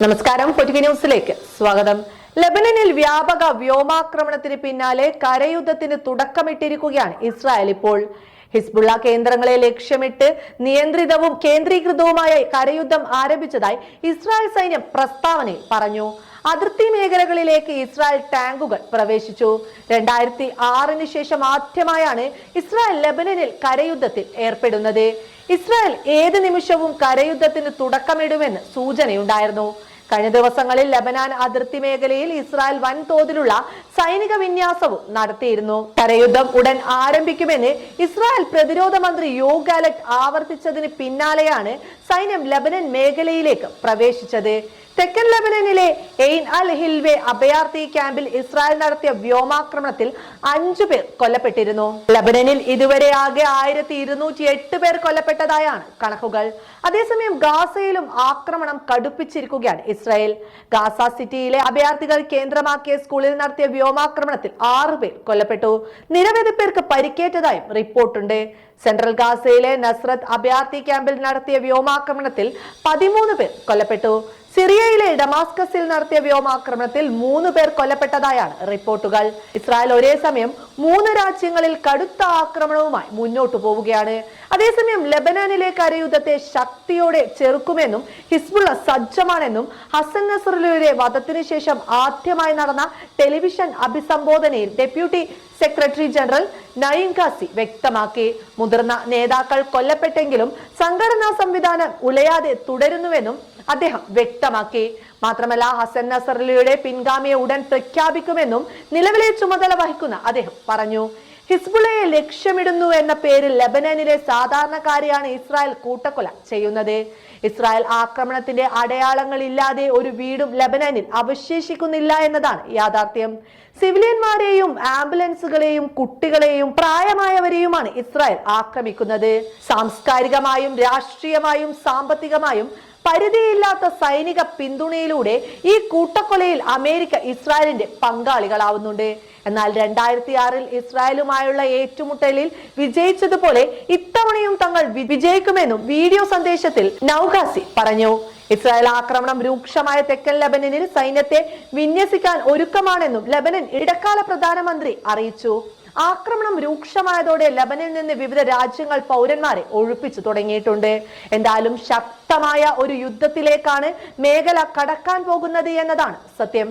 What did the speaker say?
നമസ്കാരം പൊറ്റുകി ന്യൂസിലേക്ക് സ്വാഗതം. ലബനനിൽ വ്യാപക വ്യോമാക്രമണത്തിന് പിന്നാലെ കരയുദ്ധത്തിന് തുടക്കമിട്ടിരിക്കുകയാണ് ഇസ്രായേൽ ഇപ്പോൾ. ഹിസ്ബുള്ള കേന്ദ്രങ്ങളെ ലക്ഷ്യമിട്ട് നിയന്ത്രിതവും കേന്ദ്രീകൃതവുമായ കരയുദ്ധം ആരംഭിച്ചതായി ഇസ്രായേൽ സൈന്യം പ്രസ്താവനയിൽ പറഞ്ഞു. അതിർത്തി മേഖലകളിലേക്ക് ഇസ്രായേൽ ടാങ്കുകൾ പ്രവേശിച്ചു. രണ്ടായിരത്തി ആറിന് ശേഷം ആദ്യമായാണ് ഇസ്രായേൽ ലബനനിൽ കരയുദ്ധത്തിൽ ഏർപ്പെടുന്നത്. ഇസ്രായേൽ ഏത് നിമിഷവും കരയുദ്ധത്തിന് തുടക്കമിടുമെന്ന് സൂചനയുണ്ടായിരുന്നു. കഴിഞ്ഞ ദിവസങ്ങളിൽ ലബനാൻ അതിർത്തി മേഖലയിൽ ഇസ്രായേൽ വൻതോതിലുള്ള സൈനിക വിന്യാസവും നടത്തിയിരുന്നു. കരയുദ്ധം ഉടൻ ആരംഭിക്കുമെന്ന് ഇസ്രായേൽ പ്രതിരോധ മന്ത്രി യോ ഗാലറ്റ് ആവർത്തിച്ചതിന് പിന്നാലെയാണ് സൈന്യം ലബനൻ മേഖലയിലേക്ക് പ്രവേശിച്ചത്. തെക്കൻ ലെബനനിലെ എയിൻ അൽ ഹിൽവേ അഭയാർത്ഥി ക്യാമ്പിൽ ഇസ്രായേൽ നടത്തിയ വ്യോമാക്രമണത്തിൽ അഞ്ചു പേർ കൊല്ലപ്പെട്ടിരുന്നു. ലബനനിൽ ഇതുവരെ ആകെ ആയിരത്തി ഇരുന്നൂറ്റി എട്ട് പേർ കൊല്ലപ്പെട്ടതായാണ് കണക്കുകൾ. അതേസമയം ഗാസയിലും ആക്രമണം കടുപ്പിച്ചിരിക്കുകയാണ് ഇസ്രായേൽ. ഗാസ സിറ്റിയിലെ അഭയാർത്ഥികൾ കേന്ദ്രമാക്കിയ സ്കൂളിൽ നടത്തിയ വ്യോമാക്രമണത്തിൽ ആറു പേർ കൊല്ലപ്പെട്ടു. നിരവധി പേർക്ക് പരിക്കേറ്റതായും റിപ്പോർട്ടുണ്ട്. സെൻട്രൽ ഗാസയിലെ നസ്രത്ത് അഭയാർത്ഥി ക്യാമ്പിൽ നടത്തിയ വ്യോമാക്രമണത്തിൽ പതിമൂന്ന് പേർ കൊല്ലപ്പെട്ടു. സിറിയയിലെ ഡമാസ്കസിൽ നടത്തിയ വ്യോമാക്രമണത്തിൽ മൂന്ന് പേർ കൊല്ലപ്പെട്ടതായാണ് റിപ്പോർട്ടുകൾ. ഇസ്രായേൽ ഒരേ സമയം മൂന്ന് രാജ്യങ്ങളിൽ കടുത്ത ആക്രമണവുമായി മുന്നോട്ടു പോവുകയാണ്. അതേസമയം ലബനാനിലെ കരയുദ്ധത്തെ ശക്തിയോടെ ചെറുക്കുമെന്നും ഹിസ്ബുള്ള സജ്ജമാണെന്നും ഹസൻ നസറുലയുടെ വധത്തിനു ശേഷം ആദ്യമായി നടന്ന television അഭിസംബോധനയിൽ deputy secretary general Naim Qassem വ്യക്തമാക്കി. മുതിർന്ന നേതാക്കൾ കൊല്ലപ്പെട്ടെങ്കിലും സംഘടനാ സംവിധാനം ഉലയാതെ തുടരുന്നുവെന്നും അദ്ദേഹം വ്യക്തമാക്കി. മാത്രമല്ല ഹസൻ നസറലിയുടെ പിൻഗാമിയെ ഉടൻ പ്രഖ്യാപിക്കുമെന്നും നിലവിലെ ചുമതല വഹിക്കുന്ന അദ്ദേഹം പറഞ്ഞു. ഹിസ്ബുളയെ ലക്ഷ്യമിടുന്നു എന്ന പേരിൽ ലബനനിലെ സാധാരണക്കാരെയാണ് ഇസ്രായേൽ കൂട്ടക്കൊല ചെയ്യുന്നത്. ഇസ്രായേൽ ആക്രമണത്തിന്റെ അടയാളങ്ങൾ ഇല്ലാതെ ഒരു വീടും ലബനനിൽ അവശേഷിക്കുന്നില്ല എന്നതാണ് യാഥാർത്ഥ്യം. സിവിലിയന്മാരെയും ആംബുലൻസുകളെയും കുട്ടികളെയും പ്രായമായവരെയുമാണ് ഇസ്രായേൽ ആക്രമിക്കുന്നത്. സാംസ്കാരികമായും രാഷ്ട്രീയമായും സാമ്പത്തികമായും പരിധിയില്ലാത്ത സൈനിക പിന്തുണയിലൂടെ ഈ കൂട്ടക്കൊലയിൽ അമേരിക്ക ഇസ്രായേലിന്റെ പങ്കാളികളാവുന്നുണ്ട്. എന്നാൽ രണ്ടായിരത്തി ആറിൽ ഇസ്രായേലുമായുള്ള ഏറ്റുമുട്ടലിൽ വിജയിച്ചതുപോലെ ഇത്തവണയും തങ്ങൾ വിജയിക്കുമെന്നും വീഡിയോ സന്ദേശത്തിൽ നൌഗാസി പറഞ്ഞു. ഇസ്രായേൽ ആക്രമണം രൂക്ഷമായ തെക്കൻ ലബനനിൽ സൈന്യത്തെ വിന്യസിക്കാൻ ഒരുക്കമാണെന്നും ലബനൻ ഇടക്കാല പ്രധാനമന്ത്രി അറിയിച്ചു. ആക്രമണം രൂക്ഷമായതോടെ ലബനിൽ നിന്ന് വിവിധ രാജ്യങ്ങൾ പൗരന്മാരെ ഒഴിപ്പിച്ചു തുടങ്ങിയിട്ടുണ്ട്. എന്തായാലും ശക്തമായ ഒരു യുദ്ധത്തിലേക്കാണ് മേഖല കടക്കാൻ പോകുന്നത് എന്നതാണ് സത്യം.